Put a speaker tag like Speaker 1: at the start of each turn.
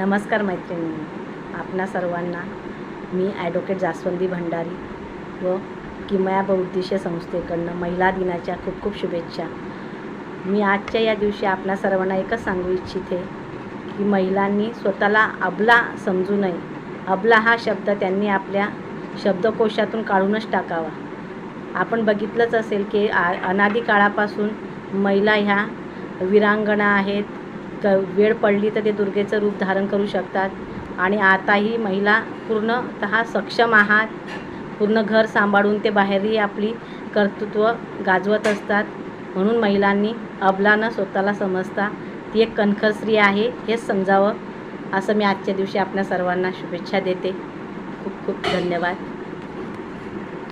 Speaker 1: नमस्कार मैत्रिणी आपणा सर्वांना मी ॲडव्होकेट जास्वंदी भंडारी व किमया बहुउद्देशीय संस्थेकडनं महिला दिनाच्या खूप खूप शुभेच्छा. मी आजच्या या दिवशी आपणा सर्वांना एकच सांगू इच्छिते की महिलांनी स्वतःला अबला समजू नये. अबला हा शब्द त्यांनी आपल्या शब्दकोशातून काढूनच टाकावा. आपण बघितलंच असेल की आ अनादी काळापासून महिला ह्या विरांगणा आहेत क वेळ पडली तर ते दुर्गेचं रूप धारण करू शकतात. आणि आताही महिला पूर्णतः सक्षम आहात. पूर्ण घर सांभाळून ते बाहेरही आपली कर्तृत्व गाजवत असतात. म्हणून महिलांनी अबलानं स्वतःला समजता ती एक कणखर स्त्री आहे हेच समजावं असं मी आजच्या दिवशी आपल्या सर्वांना शुभेच्छा देते. खूप खूप धन्यवाद.